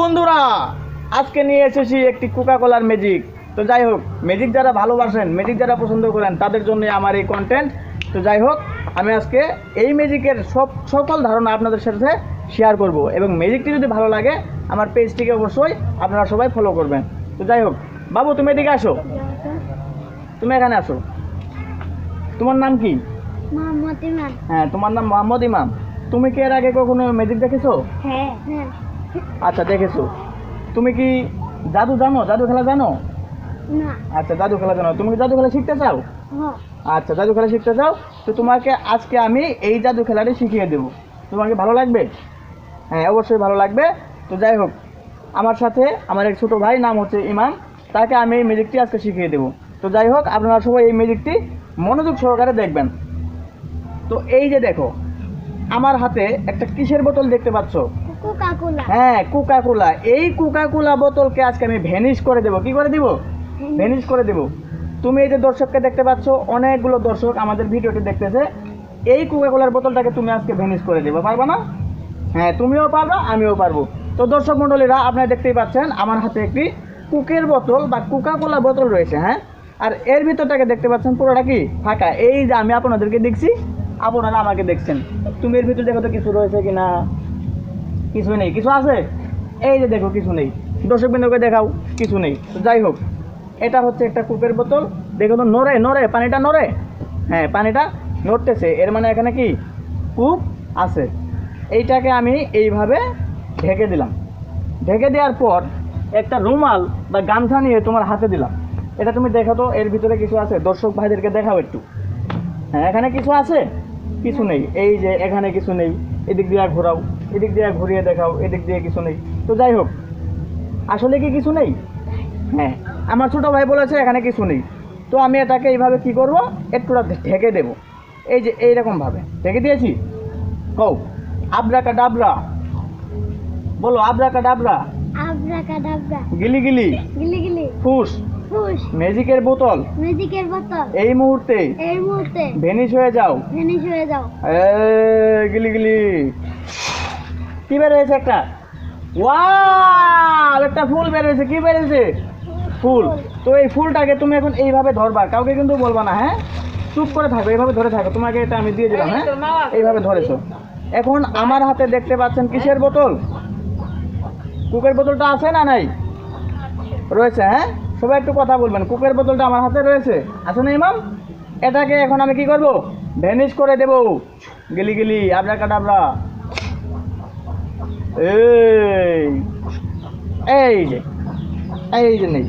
বন্ধুরা আজকে নিয়ে এসেছি একটি কোকা কোলার ম্যাজিক তো যাই হোক ম্যাজিক যারা ভালোবাসেন ম্যাজিক যারা পছন্দ করেন তাদের জন্য আমার এই কন্টেন্ট তো যাই হোক আমি আজকে এই ম্যাজিকের সব সকল ধারণা আপনাদের সাথে শেয়ার করব। এবং ম্যাজিকটি যদি ভালো লাগে আমার পেজটিকে অবশ্যই আপনারা সবাই ফলো করবেন। তো যাই হোক বাবু তুমি এদিকে আসো। তুমি এখানে আসো। তোমার নাম কি? হ্যাঁ তোমার নাম মোহাম্মদ ইমাম। তুমি কি এর আগে কখনো ম্যাজিক দেখেছ? হ্যাঁ। আচ্ছা দেখেছ। তুমি কি জাদু জানো? জাদু খেলা জানো? আচ্ছা জাদু খেলা জানো। তুমি কি জাদু খেলা শিখতে চাও? আচ্ছা জাদু খেলা শিখতে চাও? তো তোমাকে আজকে আমি এই জাদু খেলাটি শিখিয়ে দেবো। তোমাকে ভালো লাগবে? হ্যাঁ অবশ্যই ভালো লাগবে। তো যাই হোক আমার সাথে আমার এক ছোটো ভাই নাম হচ্ছে ইমাম। তাকে আমি এই ম্যাজিকটি আজকে শিখিয়ে দেবো। তো যাই হোক আপনারা সবাই এই ম্যাজিকটি মনোযোগ সহকারে দেখবেন। তো এই যে দেখো আমার হাতে একটা কিসের বোতল দেখতে পাচ্ছ? হ্যাঁ কোকা কোলা এই কোকা কোলা বোতলকে আজকে আমি ভ্যানিশ করে দেবো। কি করে দিব? ভ্যানিশ করে দেব। তুমি এই যে দর্শককে দেখতে পাচ্ছ অনেকগুলো দর্শক আমাদের ভিডিওটি দেখতেছে। এই কোকা কোলার বোতলটাকে তুমি আজকে ভ্যানিশ করে দেবো। পারবা না? হ্যাঁ তুমিও পারবা আমিও পারব। তো দর্শক মণ্ডলীরা আপনারা দেখতেই পাচ্ছেন আমার হাতে একটি কুকের বোতল বা কোকা কোলা বোতল রয়েছে হ্যাঁ? আর এর ভিতরটাকে দেখতে পাচ্ছেন পুরোটা কি? ফাঁকা। এই যে আমি আপনাদেরকে দেখছি আপনারা আমাকে দেখছেন। তুমি এর ভিতর দেখো তো কিছু রয়েছে কিনা? কিছু নেই, কিছু আছে? এই যে দেখো, কিছু নেই। দর্শক বিন্দুকে দেখাও, কিছু নেই। যাই হোক, এটা হচ্ছে একটা কূপের বোতল। দেখো তো, নড়ে নড়ে, পানিটা নড়ে। হ্যাঁ পানিটা নড়তেছে। এর মানে এখানে কি? কূপ আছে। এইটাকে আমি এইভাবে ঢেকে দিলাম। ঢেকে দেওয়ার পর একটা রুমাল বা গামছা নিয়ে তোমার হাতে দিলাম। এটা তুমি দেখো তো, এর ভিতরে কিছু আছে? দর্শক ভাইদেরকে দেখাও একটু। হ্যাঁ এখানে কিছু আছে? কিছু নেই। এই যে, এখানে কিছু নেই। এদিক দিয়ে ঘোরাও। এদিক দিয়ে ঘুরিয়ে দেখাও এদিক দিয়ে কিছু নেই। তো যাই হোক আসলে কি কিছু নেই? হ্যাঁ আমার ছোটো ভাই বলেছে এখানে কিছু নেই। তো আমি এটাকে এইভাবে কি করব? একটুটা ঢেকে দেব। এই যে এইরকমভাবে। ঢেকে দিয়েছি? হও আবরাকা ডাবরা বলো আবরাকা ডাবরা আবরাকাডাবরা। গিলি গিলি। গিলি গিলি। ফুস। ফুস। ম্যাজিকের বোতল। ম্যাজিকের বোতল। এই মুহূর্তে। এর মুহূর্তে। ভেনিশ হয়ে যাও। ফিনিশ হয়ে যাও। এ, গিলি গিলি। কি বের হয়েছে একটা? ওয়াও একটা ফুল বের হয়েছে কি বের হয়েছে ফুল। তো এই ফুলটাকে তুমি এখন এইভাবে ধরবা কাউকে কিন্তু বলবা না হ্যাঁ? চুপ করে থাকো এইভাবে ধরে থাকো। তোমাকে এটা আমি দিয়ে দিলাম হ্যাঁ? এইভাবে ধরেছো। এখন আমার হাতে দেখতে পাচ্ছেন কিসের বোতল? কুকের বোতলটা আছে না নাই? রয়েছে হ্যাঁ? সবাই একটু কথা বলবেন। কুকের বোতলটা আমার হাতে রয়েছে। আছে না ইমাম? এটাকে এখন আমি কি করব? ভ্যানিশ করে দেব। গিলি গিলি আবরা কাটাবরা এই এই যে এই যে নেই।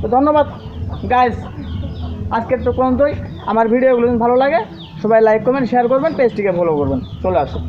তো ধন্যবাদ গাইস আজকের তো পর্যন্তই। আমার ভিডিওগুলো ভালো লাগে, সবাই লাইক করবেন শেয়ার করবেন পেজটিকে ফলো করবেন। চলে আসুন।